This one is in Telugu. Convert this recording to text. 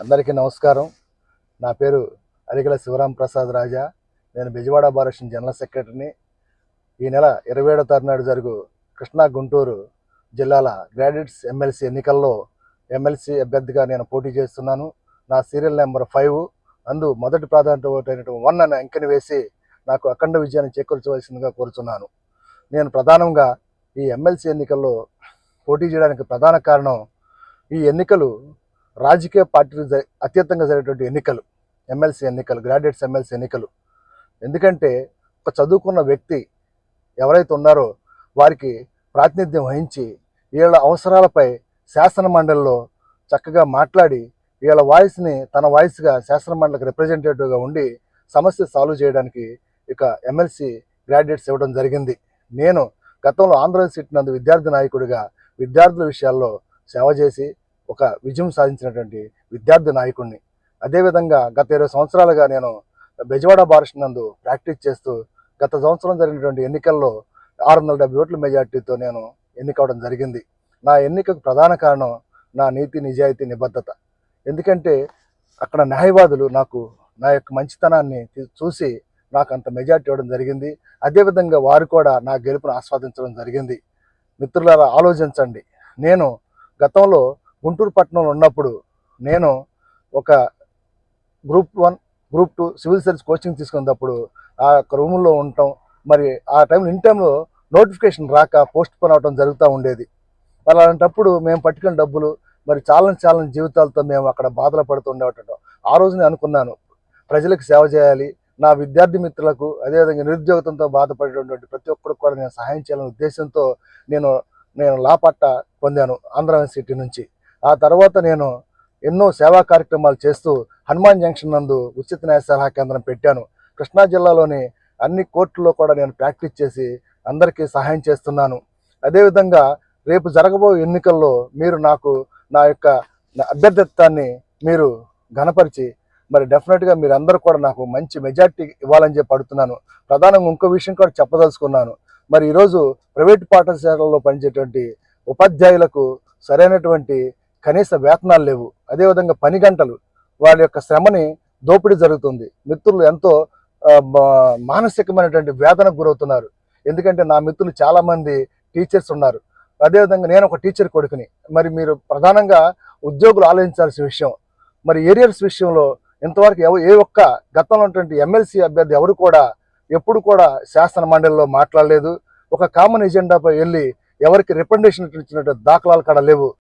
అందరికీ నమస్కారం. నా పేరు అరిగల శివరాం ప్రసాద్ రాజా. నేను బెజవాడ భారషన్ జనరల్ సెక్రటరీని. ఈ నెల ఇరవై ఏడో తారీఖు నాడు జరుగు కృష్ణా గుంటూరు జిల్లాల గ్రాడ్యుయేట్స్ ఎమ్మెల్సీ ఎన్నికల్లో ఎమ్మెల్సీ అభ్యర్థిగా నేను పోటీ చేస్తున్నాను. నా సీరియల్ నెంబర్ ఫైవ్. అందు మొదటి ప్రాధాన్యత ఓటైనటువంటి వన్ అని అంకెని వేసి నాకు అఖండ విజయాన్ని చేకూర్చవలసిందిగా కోరుచున్నాను. నేను ప్రధానంగా ఈ ఎమ్మెల్సీ ఎన్నికల్లో పోటీ చేయడానికి ప్రధాన కారణం ఈ ఎన్నికలు రాజకీయ పార్టీలు జ- జరిగేటువంటి ఎన్నికలు ఎమ్మెల్సీ ఎన్నికలు గ్రాడ్యుయేట్స్ ఎమ్మెల్సీ ఎన్నికలు. ఎందుకంటే ఒక చదువుకున్న వ్యక్తి ఎవరైతే ఉన్నారో వారికి ప్రాతినిధ్యం వహించి వీళ్ళ అవసరాలపై శాసన మండలిలో చక్కగా మాట్లాడి వీళ్ళ వాయిస్ని తన వాయిస్గా శాసన మండలికి రిప్రజెంటేటివ్గా ఉండి సమస్య సాల్వ్ చేయడానికి ఇక ఎమ్మెల్సీ గ్రాడ్యుయేట్స్ ఇవ్వడం జరిగింది. నేను గతంలో ఆంధ్రప్రదేశ్ సీట్ నందు విద్యార్థి నాయకుడిగా విద్యార్థుల విషయాల్లో సేవ చేసి ఒక విజయం సాధించినటువంటి విద్యార్థి నాయకుడిని అదేవిధంగా గత ఇరవై సంవత్సరాలుగా నేను బెజవాడ బారిష్ నందు ప్రాక్టీస్ చేస్తూ గత సంవత్సరం జరిగినటువంటి ఎన్నికల్లో ఆరు వందల డెబ్బై ఓట్ల మెజార్టీతో నేను ఎన్నికవడం జరిగింది. నా ఎన్నికకు ప్రధాన కారణం నా నీతి నిజాయితీ నిబద్ధత. ఎందుకంటే అక్కడ న్యాయవాదులు నాకు నా యొక్క మంచితనాన్ని చూసి నాకు అంత మెజార్టీ ఇవ్వడం జరిగింది. అదేవిధంగా వారు కూడా నా గెలుపును ఆస్వాదించడం జరిగింది. మిత్రులారా ఆలోచించండి. నేను గతంలో గుంటూరు పట్టణంలో ఉన్నప్పుడు నేను ఒక group one group two civil service coaching తీసుకున్నప్పుడు ఆ యొక్క రూముల్లో ఉండటం మరి ఆ టైంలో ఇన్ టైంలో నోటిఫికేషన్ రాక పోస్ట్ పోన్ అవడం జరుగుతూ ఉండేది. అలాంటప్పుడు మేము పట్టుకున్న డబ్బులు మరి చాలని చాలని జీవితాలతో మేము అక్కడ బాధలు పడుతూ ఉండేటం ఆ రోజు నేను అనుకున్నాను ప్రజలకు సేవ చేయాలి నా విద్యార్థి మిత్రులకు అదేవిధంగా నిరుద్యోగంతో బాధపడేటటువంటి ప్రతి ఒక్కరికి కూడా నేను సహాయం చేయాలనే ఉద్దేశంతో నేను నేను లాపట్ట పొందాను ఆంధ్ర యూనివర్సిటీ నుంచి. ఆ తర్వాత నేను ఎన్నో సేవా కార్యక్రమాలు చేస్తూ హనుమాన్ జంక్షన్ నందు ఉచిత న్యాయ సలహా కేంద్రం పెట్టాను. కృష్ణా జిల్లాలోని అన్ని కోర్టుల్లో కూడా నేను ప్రాక్టీస్ చేసి అందరికీ సహాయం చేస్తున్నాను. అదేవిధంగా రేపు జరగబోయే ఎన్నికల్లో మీరు నాకు నా యొక్క అభ్యర్థిత్వాన్ని మీరు ఘనపరిచి మరి డెఫినెట్గా మీరు అందరూ కూడా నాకు మంచి మెజార్టీ ఇవ్వాలని చెప్పి అడుగుతున్నాను. ప్రధానంగా ఇంకో విషయం కూడా చెప్పదలుచుకున్నాను. మరి ఈరోజు ప్రైవేట్ పాఠశాలల్లో పనిచేటువంటి ఉపాధ్యాయులకు సరైనటువంటి కనీస వేతనాలు లేవు. అదేవిధంగా పని గంటలు వాళ్ళ యొక్క శ్రమని దోపిడీ జరుగుతుంది. మిత్రులు ఎంతో మా- మానసికమైనటువంటి వేదనకు గురవుతున్నారు. ఎందుకంటే నా మిత్రులు చాలామంది టీచర్స్ ఉన్నారు. అదేవిధంగా నేను ఒక టీచర్ కొడుకుని. మరి మీరు ప్రధానంగా ఉద్యోగులు ఆలోచించాల్సిన విషయం. మరి ఏరియర్స్ విషయంలో ఇంతవరకు ఎవ ఏ ఒక్క గతంలో ఉన్నటువంటి ఎమ్మెల్సీ అభ్యర్థి ఎవరు కూడా ఎప్పుడు కూడా శాసన మండలిలో మాట్లాడలేదు. ఒక కామన్ ఎజెండాపై వెళ్ళి ఎవరికి రికమెండేషన్ ఇచ్చినట్టు దాఖలాలు కూడా లేవు.